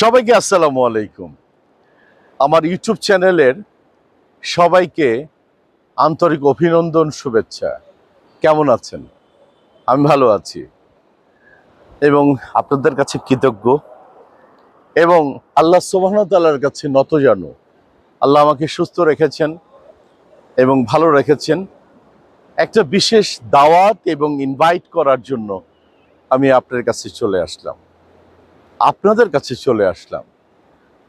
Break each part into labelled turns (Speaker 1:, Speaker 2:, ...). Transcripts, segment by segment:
Speaker 1: সবাইকে আসসালামু আলাইকুম। আমার ইউটিউব চ্যানেলের সবাইকে আন্তরিক অভিনন্দন, শুভেচ্ছা। কেমন আছেন? আমি ভালো আছি। এবং আপনাদের কাছে কৃতজ্ঞ। এবং আল্লাহ সুবাহতাল্লার কাছে নত জানো আল্লাহ আমাকে সুস্থ রেখেছেন এবং ভালো রেখেছেন। একটা বিশেষ দাওয়াত এবং ইনভাইট করার জন্য আমি আপনার কাছে চলে আসলাম। আপনাদের কাছে চলে আসলাম।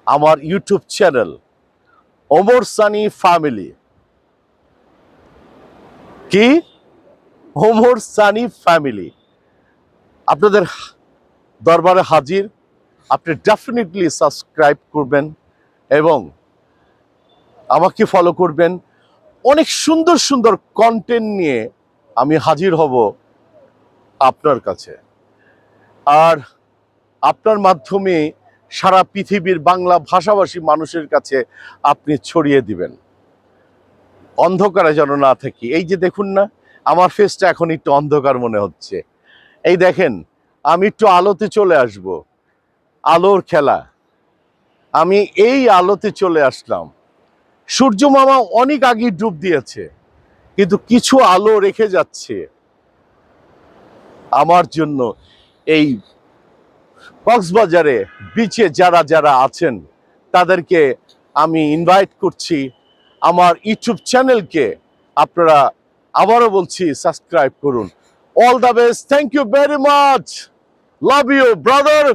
Speaker 1: আমার YouTube channel Omar Sunny family কি? ওমর সানি ফ্যামিলি আপনাদের দরবারে হাজির। আপনি ডেফিনেটলি সাবস্ক্রাইব করবেন এবং আমাকে ফলো করবেন। অনেক সুন্দর সুন্দর কন্টেন্ট নিয়ে আমি হাজির হব আপনার কাছে। আর আপনার মাধ্যমে সারা পৃথিবীর বাংলা ভাষাভাষী মানুষের কাছে আপনি ছড়িয়ে দিবেন। অন্ধকারে যেন না থাকি। এই যে দেখুন না, আমার ফেসটা এখন একটু অন্ধকার মনে হচ্ছে। এই দেখেন, আমি একটু আলোতে চলে আসব। আলোর খেলা। আমি এই আলোতে চলে আসলাম। সূর্য মামা অনেক আগে ডুব দিয়েছে, কিন্তু কিছু আলো রেখে যাচ্ছে। আমার জন্য এই কক্সবাজারে বিচে যারা যারা আছেন, তাদেরকে আমি ইনভাইট করছি। আমার ইউটিউব চ্যানেলকে আপনারা আবারও বলছি সাবস্ক্রাইব করুন। All the best thank you very much love you brother